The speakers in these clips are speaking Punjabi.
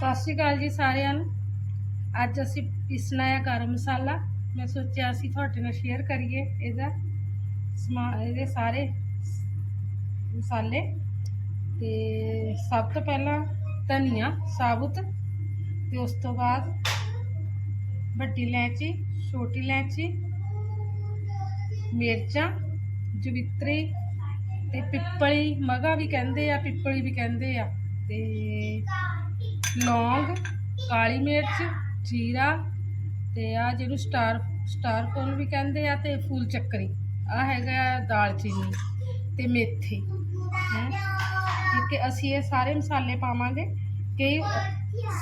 ਸਤਿ ਸ਼੍ਰੀ ਅਕਾਲ ਜੀ ਸਾਰਿਆਂ ਨੂੰ। ਅੱਜ ਅਸੀਂ ਪੀਸਣਾ ਹੈ ਗਰਮ ਮਸਾਲਾ। ਮੈਂ ਸੋਚਿਆ ਅਸੀਂ ਤੁਹਾਡੇ ਨਾਲ ਸ਼ੇਅਰ ਕਰੀਏ ਇਹਦਾ ਸਮਾਨ, ਇਹਦੇ ਸਾਰੇ ਮਸਾਲੇ। ਤੇ ਸਭ ਤੋਂ ਪਹਿਲਾਂ ਧਨੀਆ, ਸਾਬੁਤ, ਤੇ ਉਸ ਤੋਂ ਬਾਅਦ ਵੱਡੀ ਇਲਾਇਚੀ, ਛੋਟੀ ਇਲਾਇਚੀ, ਮਿਰਚਾਂ, ਜਵਿਤਰੀ ਤੇ ਪਿੱਪਲੀ। ਮਗਾ ਵੀ ਕਹਿੰਦੇ ਆ, ਪਿੱਪਲੀ ਵੀ ਕਹਿੰਦੇ ਆ। ਤੇ ਲੌਂਗ, ਕਾਲੀ ਮਿਰਚ, ਜੀਰਾ ਤੇ ਆ ਜਿਹਨੂੰ ਸਟਾਰ ਸਟਾਰ ਫੁੱਲ ਵੀ ਕਹਿੰਦੇ ਆ ਤੇ ਫੂਲ ਚੱਕਰੀ। ਆ ਹੈਗਾ ਆ ਦਾਲਚੀਨੀ ਤੇ ਮੇਥੀ। ਹੈ? ਕਿ ਅਸੀਂ ਇਹ ਸਾਰੇ ਮਸਾਲੇ ਪਾਵਾਂਗੇ। ਕਿ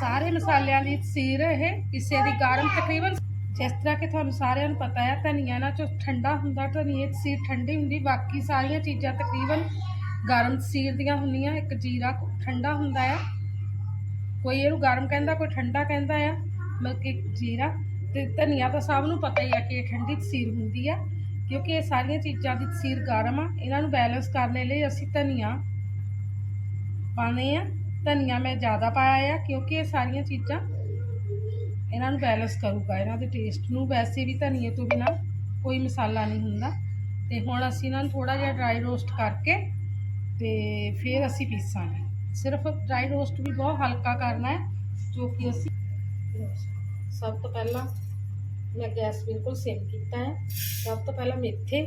ਸਾਰੇ ਮਸਾਲਿਆਂ ਦੀ ਤਸੀਰ ਇਹ ਕਿਸੇ ਦੀ ਗਰਮ ਤਕਰੀਬਨ ਜਿਸ ਤਰ੍ਹਾਂ ਕਿ ਤੁਹਾਨੂੰ ਸਾਰਿਆਂ ਨੂੰ ਪਤਾ ਹੈ, ਧਨੀਆ ਨਾ ਚੋ ਠੰਡਾ ਹੁੰਦਾ, ਧਨੀਏ ਦੀ ਤਸੀਰ ਠੰਡੀ ਹੁੰਦੀ, ਬਾਕੀ ਸਾਰੀਆਂ ਚੀਜ਼ਾਂ ਤਕਰੀਬਨ ਗਰਮ ਤਸੀਰ ਦੀਆਂ ਹੁੰਦੀਆਂ, ਇੱਕ ਜੀਰਾ ਠੰਡਾ ਹੁੰਦਾ ਆ ਕੋਈ ਇਹਨੂੰ ਗਰਮ ਕਹਿੰਦਾ, ਕੋਈ ਠੰਡਾ ਕਹਿੰਦਾ ਆ, ਮਤਲਬ ਕਿ ਜੀਰਾ ਤੇ ਧਨੀਆ ਤਾਂ ਸਭ ਨੂੰ ਪਤਾ ਹੀ ਆ ਕਿ ਇਹ ਠੰਡੀ ਤਸੀਰ ਹੁੰਦੀ ਆ, ਕਿਉਂਕਿ ਇਹ ਸਾਰੀਆਂ ਚੀਜ਼ਾਂ ਦੀ ਤਸੀਰ ਗਰਮ ਆ, ਇਹਨਾਂ ਨੂੰ ਬੈਲੈਂਸ ਕਰਨ ਲਈ ਅਸੀਂ ਧਨੀਆ ਪਾਉਂਦੇ ਆ, ਧਨੀਆ ਮੈਂ ਜ਼ਿਆਦਾ ਪਾਇਆ ਆ, ਕਿਉਂਕਿ ਇਹ ਸਾਰੀਆਂ ਚੀਜ਼ਾਂ ਇਹਨਾਂ ਨੂੰ ਬੈਲੈਂਸ ਕਰੂਗਾ, ਇਹਨਾਂ ਦੇ ਟੇਸਟ ਨੂੰ। ਵੈਸੇ ਵੀ ਧਨੀਏ ਤੋਂ ਬਿਨਾ ਕੋਈ ਮਸਾਲਾ ਨਹੀਂ ਹੁੰਦਾ, ਤੇ ਹੁਣ ਅਸੀਂ ਇਹਨਾਂ ਨੂੰ ਥੋੜਾ ਜਿਹਾ ਡਰਾਈ ਰੋਸਟ ਕਰਕੇ ਤੇ ਫਿਰ ਅਸੀਂ ਪੀਸਾਂਗੇ। ਸਿਰਫ ਡਰਾਈ ਰੋਸਟ ਵੀ ਬਹੁਤ ਹਲਕਾ ਕਰਨਾ ਹੈ ਜੋ ਕਿ ਅਸੀਂ ਸਭ ਤੋਂ ਪਹਿਲਾਂ ਮੈਂ ਗੈਸ ਬਿਲਕੁਲ ਸਿਮ ਕੀਤਾ ਹੈ ਸਭ ਤੋਂ ਪਹਿਲਾਂ ਮੇਥੇ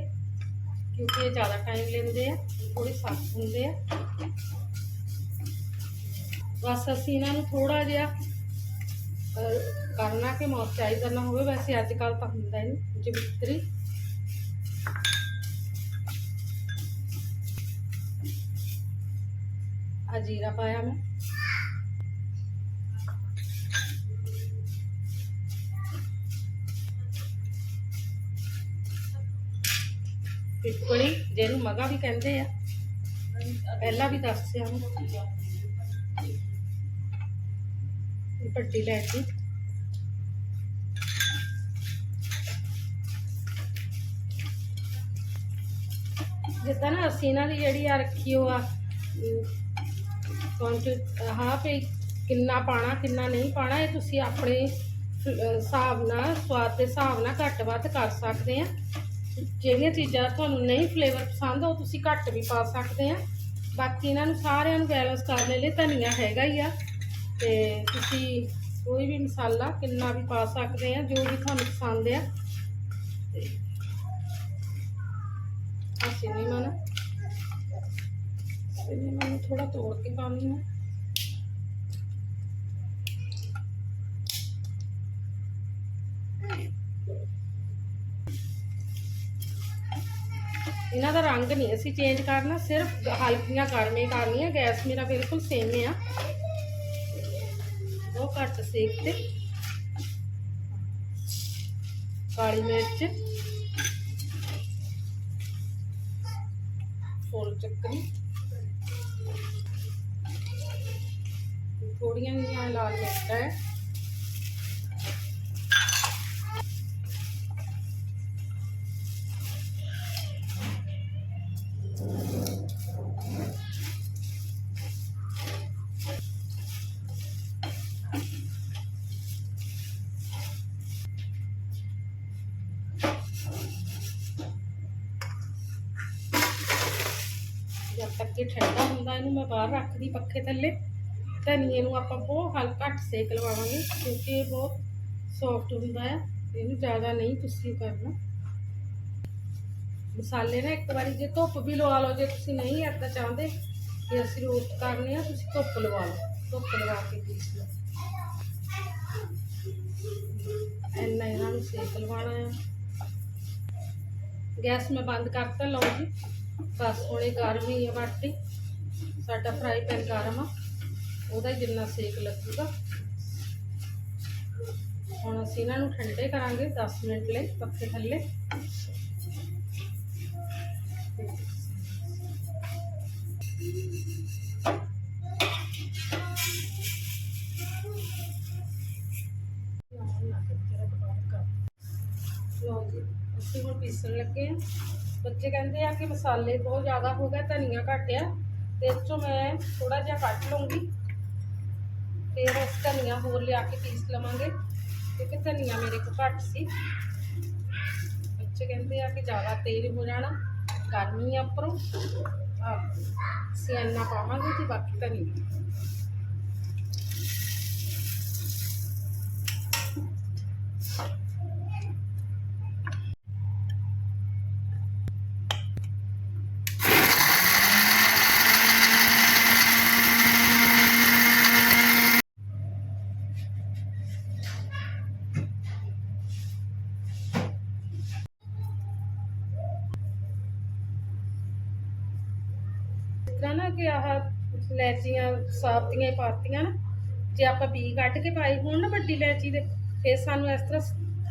ਕਿਉਂਕਿ ਇਹ ਜ਼ਿਆਦਾ ਟਾਈਮ ਲੈਂਦੇ ਆ ਥੋੜੇ ਸਖਤ ਹੁੰਦੇ ਆ ਬਸ ਅਸੀਂ ਇਹਨਾਂ ਨੂੰ ਥੋੜਾ ਜਿਹਾ ਅਹ, ਕਰਨਾ ਕਿ ਮੋਇਸਚਰਾਈਜ਼ਰ ਨਾ ਹੋਵੇ ਵੈਸੇ ਅੱਜ ਕੱਲ ਤਾਂ ਹੁੰਦਾ ਹੀ ਨਹੀਂ ਆ ਜੀਰਾ ਪਾਇਆ ਮੈਂ। ਪਿੱਪਲੀ, ਜਿਹਨੂੰ ਮਗਾ ਵੀ ਕਹਿੰਦੇ ਆ। ਪਹਿਲਾਂ ਵੀ ਦੱਸਿਆ ਮੈਂ ਪੱਟੀ ਲੈ ਕੇ। ਜਿੱਦਾਂ ਨਾ ਅਸੀਂ ਇਹਨਾਂ ਦੀ ਜਿਹੜੀ ਆ ਰੱਖੀ ਉਹ ਆ ਕੁਆਂਟੀ ਹਾਂ ਵੀ ਕਿੰਨਾ ਪਾਣਾ ਕਿੰਨਾ ਨਹੀਂ ਪਾਣਾ ਇਹ ਤੁਸੀਂ ਆਪਣੇ ਅਹ, ਹਿਸਾਬ ਨਾਲ ਸਵਾਦ ਦੇ ਹਿਸਾਬ ਨਾਲ ਘੱਟ ਵੱਧ ਕਰ ਸਕਦੇ ਆ। ਜਿਹੜੀਆਂ ਚੀਜ਼ਾਂ ਤੁਹਾਨੂੰ ਨਹੀਂ ਫਲੇਵਰ ਪਸੰਦ ਉਹ ਤੁਸੀਂ ਘੱਟ ਵੀ ਪਾ ਸਕਦੇ ਆ। ਬਾਕੀ ਇਹਨਾਂ ਨੂੰ ਸਾਰਿਆਂ ਨੂੰ ਬੈਲੈਂਸ ਕਰਨ ਲਈ ਧਨੀਆ ਹੈਗਾ ਹੀ ਆ। ਤੇ ਤੁਸੀਂ ਕੋਈ ਵੀ ਮਸਾਲਾ ਕਿੰਨਾ ਵੀ ਪਾ ਸਕਦੇ ਆ ਜੋ ਵੀ ਤੁਹਾਨੂੰ ਪਸੰਦ ਆ। ਤੇ ਆ ਸਿਨੇਮਨ ਸਿਨੇਮਨ ਥੋੜਾ ਤੋੜ ਕੇ ਪਾਉਣੀ ਹੈ ਇਹਨਾਂ ਦਾ ਰੰਗ ਨਹੀਂ ਅਸੀਂ ਚੇਂਜ ਕਰਨਾ ਸਿਰਫ ਹਲਕੀਆਂ ਗਰਮੇ ਕਰਨੀਆਂ ਗੈਸ ਮੇਰਾ ਬਿਲਕੁਲ ਸੇਮ ਆ ਉਹ ਘੱਟ ਸੇਕ ਤੇ ਕਾਲੀ ਮਿਰਚ ਫੁੱਲ ਚੱਕਰੀ ਥੋੜੀਆਂ ਜਿਹੀਆਂ ਲਾਲ ਮਿਰਚਾਂ ਜਦ ਤੱਕ ਇਹ ਠੰਡਾ ਹੁੰਦਾ, ਇਹਨੂੰ ਮੈਂ ਬਾਹਰ ਰੱਖਦੀ ਪੱਖੇ ਥੱਲੇ। ਧਨੀਏ ਨੂੰ ਆਪਾਂ ਬਹੁਤ ਹਲਕਾ ਘੱਟ ਸੇਕ ਲਵਾਵਾਂਗੇ, ਕਿਉਂਕਿ ਇਹ ਬਹੁਤ ਸੌਫਟ ਹੁੰਦਾ ਆ। ਇਹਨੂੰ ਜ਼ਿਆਦਾ ਨਹੀਂ ਤੁਸੀਂ ਕਰਨਾ। ਮਸਾਲੇ ਨਾ ਇੱਕ ਵਾਰੀ ਜੇ ਧੁੱਪ ਵੀ ਲਵਾ ਲਓ, ਜੇ ਤੁਸੀਂ ਨਹੀਂ ਏਦਾਂ ਚਾਹੁੰਦੇ ਕਿ ਅਸੀਂ ਰੋਸਟ ਕਰਨੇ ਆ, ਤੁਸੀਂ ਧੁੱਪ ਲਵਾ ਲਓ। ਧੁੱਪ ਲਵਾ ਕੇ ਪੀਸ ਲਓ। ਇੰਨਾ ਇਹਨਾਂ ਨੂੰ ਸੇਕ ਲਵਾਉਣਾ ਆ। ਗੈਸ ਮੈਂ ਬੰਦ ਕਰਤਾ, ਲਓ ਜੀ। ਬਸ ਹੁਣ ਗਰਮ ਹੀ ਆ ਬਾਟੀ। ਸਾਡਾ ਫਰਾਈ ਪੈਨ ਗਰਮ ਆ। ਉਹਦਾ ਜਿੰਨਾ ਸੇਕ ਲੱਗੂਗਾ। ਹੁਣ ਅਸੀਂ ਇਹਨਾਂ ਨੂੰ ਠੰਡੇ ਕਰਾਂਗੇ 10 ਮਿੰਟ ਲਈ ਪੱਖੇ ਥੱਲੇ। ਲਓ ਜੀ, ਅਸੀਂ ਹੁਣ ਪੀਸਣ ਲੱਗੇ ਆ। ਬੱਚੇ ਕਹਿੰਦੇ ਆ ਕਿ ਮਸਾਲੇ ਬਹੁਤ ਜ਼ਿਆਦਾ ਹੋ ਗਏ, ਧਨੀਆ ਘੱਟ ਆ। ਤੇ ਇਸ ਚੋਂ ਮੈਂ ਥੋੜਾ ਜਿਹਾ ਕੱਟ ਲਵਾਂਗੀ ਫਿਰ ਅਸੀਂ ਧਨੀਆ ਹੋਰ ਲਿਆ ਕੇ ਪੀਸ ਲਵਾਂਗੇ। ਕਿਉਂਕਿ ਧਨੀਆ ਮੇਰੇ ਕੋਲ ਘੱਟ ਸੀ। ਬੱਚੇ ਕਹਿੰਦੇ ਆ ਕਿ ਜ਼ਿਆਦਾ ਤੇਲ ਹੋ ਜਾਣਾ, ਗਰਮੀ ਆ ਉੱਪਰੋਂ। ਆ ਸਿਆਨਾ ਪਾਵਾਂਗੇ ਤੇ ਬਾਕੀ ਧਨੀਆ। ਤਰ੍ਹਾਂ ਨਾ ਕਿ ਆਹ ਲੈਚੀਆਂ ਸਾਬਤੀਆਂ ਹੀ ਪਾਤੀਆਂ ਨਾ। ਜੇ ਆਪਾਂ ਬੀ ਕੱਢ ਕੇ ਪਾਈ ਹੋਣ ਨਾ ਵੱਡੀ ਲੈਚੀ ਦੇ, ਫਿਰ ਸਾਨੂੰ ਇਸ ਤਰ੍ਹਾਂ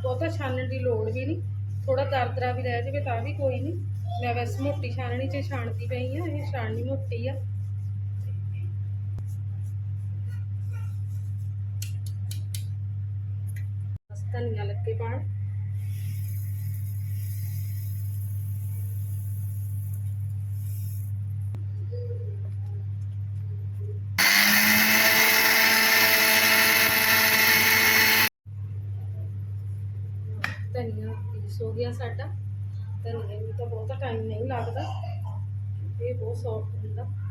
ਬਹੁਤਾ ਛਾਨਣ ਦੀ ਲੋੜ ਵੀ ਨਹੀਂ। ਥੋੜਾ ਦਰਦਰਾ ਵੀ ਰਹਿ ਜਾਵੇ ਤਾਂ ਵੀ ਕੋਈ ਨਹੀਂ। ਮੈਂ ਵੈਸੇ ਮੋਟੀ ਛਾਨਣੀ 'ਚ ਛਾਣਦੀ ਪਈ ਆ, ਇਹ ਛਾਨਣੀ ਮੋਟੀ ਆ। ਧਨੀਆ ਲੱਗੇ ਪਾਣ ਧਨੀਆ ਪੀਸ ਹੋ ਗਿਆ ਸਾਡਾ। ਧਨੀਆ ਨੂੰ ਤਾਂ ਬਹੁਤਾ ਟਾਈਮ ਨਹੀਂ ਲੱਗਦਾ। ਇਹ ਬਹੁਤ ਸੌਫਟ ਹੁੰਦਾ।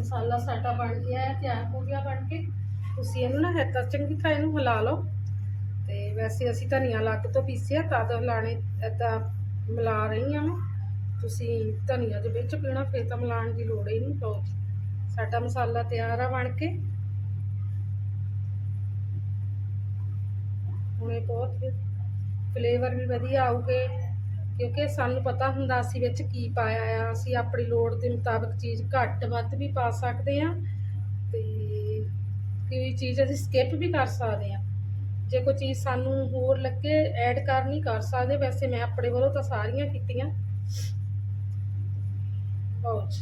ਮਸਾਲਾ ਸਾਡਾ ਬਣ ਗਿਆ ਹੈ, ਤਿਆਰ ਹੋ ਗਿਆ ਬਣ ਕੇ। ਤੁਸੀਂ ਇਹਨੂੰ ਨਾ ਹੱਥਾਂ ਚੰਗੀ ਤਰ੍ਹਾਂ ਇਹਨੂੰ ਹਿਲਾ ਲਓ। ਤੇ ਵੈਸੇ ਅਸੀਂ ਧਨੀਆ ਲੱਗ ਤੋਂ ਪੀਸਿਆ ਤਦ ਲਾਣੇ ਏਦਾਂ ਮਿਲਾ ਰਹੀ ਹਾਂ ਮੈਂ। ਤੁਸੀਂ ਧਨੀਆ ਦੇ ਵਿੱਚ ਪੀਣਾ ਫਿਰ ਤਾਂ ਮਿਲਾਉਣ ਦੀ ਲੋੜ ਹੀ ਨਹੀਂ ਲਓ ਸਾਡਾ ਮਸਾਲਾ ਤਿਆਰ ਆ ਬਣ ਕੇ। ਹੁਣ ਇਹ ਬਹੁਤ ਫਲੇਵਰ ਵੀ ਵਧੀਆ ਆਊਗੇ। ਕਿਉਂਕਿ ਸਾਨੂੰ ਪਤਾ ਹੁੰਦਾ ਅਸੀਂ ਵਿੱਚ ਕੀ ਪਾਇਆ ਆ, ਅਸੀਂ ਆਪਣੀ ਲੋੜ ਦੇ ਮੁਤਾਬਕ ਚੀਜ਼ ਘੱਟ ਵੱਧ ਵੀ ਪਾ ਸਕਦੇ ਆ ਤੇ ਕੋਈ ਚੀਜ਼ ਅਸੀਂ ਸਕਿਪ ਵੀ ਕਰ ਸਕਦੇ ਆ ਜੇ ਕੋਈ ਚੀਜ਼ ਸਾਨੂੰ ਹੋਰ ਲੱਗੇ ਐਡ ਕਰਨੀ ਕਰ ਸਕਦੇ, ਵੈਸੇ ਮੈਂ ਆਪਣੇ ਵੱਲੋਂ ਤਾਂ ਸਾਰੀਆਂ ਕੀਤੀਆਂ। ਬਹੁਤ